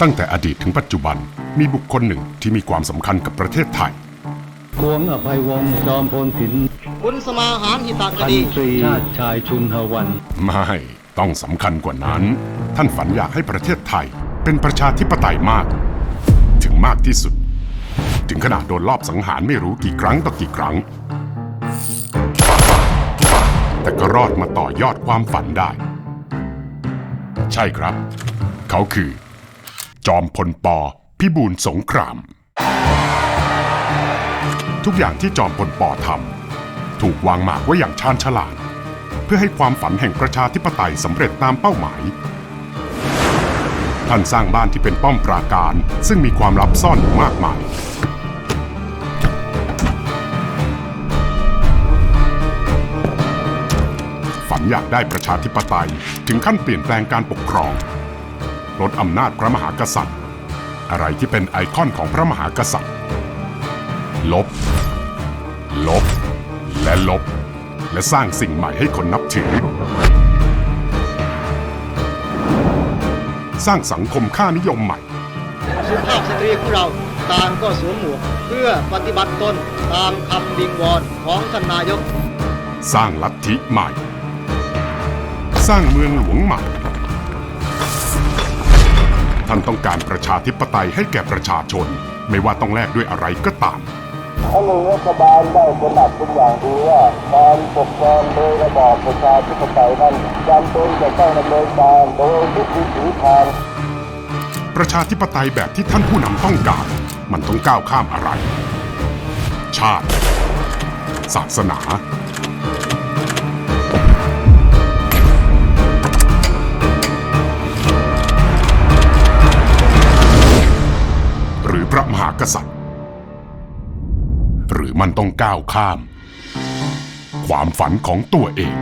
ตั้งแต่อดีตถึงปัจจุบันมีบุคคลหนึ่งที่มีความสำคัญกับประเทศไทยพวงอภัยวงศ์จอมพลสินคุณสมาหารหิตากพันดี ตรีชาติชายชุนหวัน ไม่ต้องสำคัญกว่านั้น ท่านฝันอยากให้ประเทศไทย เป็นประชาธิปไตยมาก ถึงมากที่สุด ถึงขนาดโดนลอบสังหารไม่รู้กี่ครั้งต่อกี่ครั้ง แต่ก็รอดมาต่อยอดความฝันได้ ใช่ครับ เขาคือ จอมพลปพิบูลสงคราม ทุกอย่างที่จอมพลปทำถูกวางหมากไว้อย่างชาญฉลาด เพื่อให้ความฝันแห่งประชาธิปไตยสำเร็จตามเป้าหมาย ท่านสร้างบ้านที่เป็นป้อมปราการ ซึ่งมีความลับซ่อนอยู่มากมายฝันอยากได้ประชาธิปไตยถึงขั้นเปลี่ยนแปลงการปกครอง ลดอำนาจพระมหากษัตริย์ อะไรที่เป็นไอคอนของพระมหากษัตริย์ ลบ ลบ และลบ และสร้างสิ่งใหม่ให้คนนับถือ สร้างสังคมค่านิยมใหม่ สุภาพสตรีของเราต่างก็สวมหมวกเพื่อปฏิบัติตนตามคำวิงวอนของท่านนายก สร้างลัทธิใหม่ สร้างเมืองหลวงใหม่ ท่านต้องการประชาธิปไตยให้แก่ประชาชน ไม่ว่าต้องแลกด้วยอะไรก็ตามท่านรัฐบาลได้ตระหนักเป็นอย่างดีว่าการปกครองโดยระบอบประชาธิปไตยนั้นจำเป็นจะต้องดำเนินการโดยทุกวิถีทางประชาธิปไตยแบบที่ท่านผู้นำต้องการ มันต้องก้าวข้ามอะไร ชาติ ศาสนา ษัตริย์ หรือมันต้องก้าวข้าม ความฝันของตัวเอง